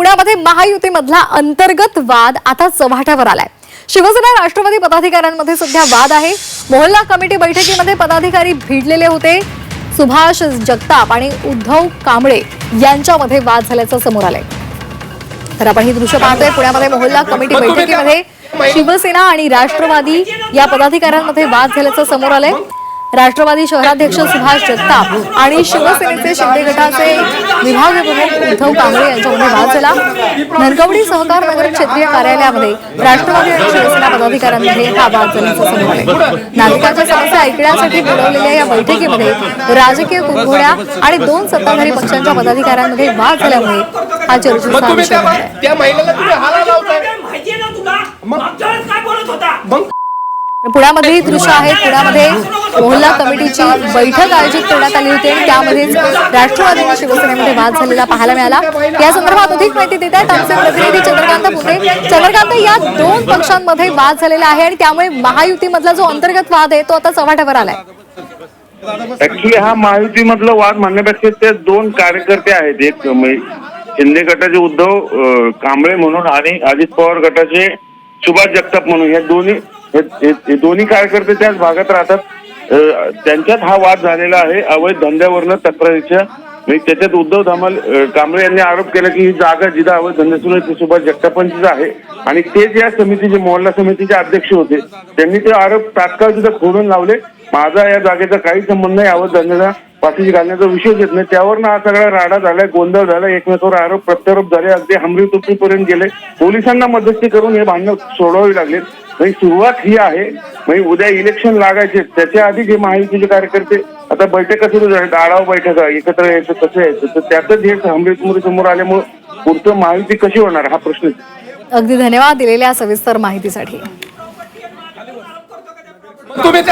पुण्यामध्ये महायुतीमधला अंतर्गत वाद आता चव्हाट्यावर आलाय. शिवसेना राष्ट्रवादी पदाधिकाऱ्यांमध्ये सध्या वाद आहे. मोहल्ला कमिटी बैठकीमध्ये पदाधिकारी भिडलेले होते. सुभाष जगताप आणि उद्धव कांबळे यांच्यामध्ये वाद झाल्याचं समोर आलंय. तर आपण ही दृश्य पाहतोय. पुण्यामध्ये मोहल्ला कमिटी बैठकीमध्ये शिवसेना आणि राष्ट्रवादी या पदाधिकाऱ्यांमध्ये वाद झाल्याचं समोर आलंय. राष्ट्रवादी शहराध्यक्ष सुभाष जगताप आणि शिवसेनेचे शिंदे गटाचे विभाग प्रमुख उद्धव कांबळे यांच्यामध्ये वाद झाला. धनकवडी सहकार नगर क्षेत्रीय कार्यालयामध्ये राष्ट्रवादी आणि शिवसेना पदाधिकाऱ्यांमध्ये हा वाद झाल्याचं समोर आलंय नागरिकांच्या समस्या ऐकण्यासाठी बोलवलेल्या या बैठकीमध्ये राजकीय कुरघोड्या आणि दोन सत्ताधारी पक्षांच्या पदाधिकाऱ्यांमध्ये वाद झाल्यामुळे हा चर्चेचा विषय पुण्यामध्ये ही दृश्य आहेत पुण्यामध्ये मोहल्ला कमिटीची बैठक आयोजित करण्यात आली होती आणि त्यामध्येच राष्ट्रवादी आणि शिवसेनेमध्ये वाद झालेला पाहायला मिळाला. या संदर्भात अधिक माहिती देत आहेत आमचे प्रतिनिधी चंद्रकांत पुते. चंद्रकांत या दोन पक्षांमध्ये वाद झालेला आहे आणि त्यामुळे महायुतीमधला जो अंतर्गत वाद आहे तो आता चव्हाट्यावर आलाय. ऍक्च्युली हा महायुतीमधला वाद म्हणण्यापेक्षा ते दोन कार्यकर्ते आहेत. एक शिंदे गटाचे उद्धव कांबळे म्हणून आणि अजित पवार गटाचे सुभाष जगताप म्हणून. या दोन्ही हे- दोन्ही कार्यकर्ते त्याच भागात राहतात. त्यांच्यात हा वाद झालेला आहे. अवैध धंद्यावरनं तक्रारीच्या म्हणजे त्याच्यात उद्धव धामल कांबळे यांनी आरोप केला की ही जागा जिदा अवैध धंदे सुरू आहे ती सुभाष जगतापांचीच आहे. आणि तेच या समितीचे मोहल्ला समितीचे अध्यक्ष होते. त्यांनी ते आरोप तात्काळ तिथं खोडून लावले. माझा या जागेचा काही संबंध नाही अवैध धंद्याचा पाठीशी घालण्याचा विषय येत नाही. त्यावर हा सगळा राडा झालाय गोंधळ झाला एकमेकावर आरोप प्रत्यारोप झाले अगदी हमरी तुपीपर्यंत गेले. पोलिसांना मध्यस्थी करून हे भांडणं सोडवावी लागले म्हणजे सुरुवात ही आहे म्हणजे उद्या इलेक्शन लागायचे त्याच्या आधी जे महायुतीचे कार्यकर्ते आता बैठका सुरू झाल्या आढावा बैठका एकत्र यायचं कसं यायचं तर त्यातच हे हमरी तुमरी समोर आल्यामुळे पुढचं महायुती कशी होणार हा प्रश्न आहे. अगदी धन्यवाद दिलेल्या सविस्तर माहितीसाठी. तुम्ही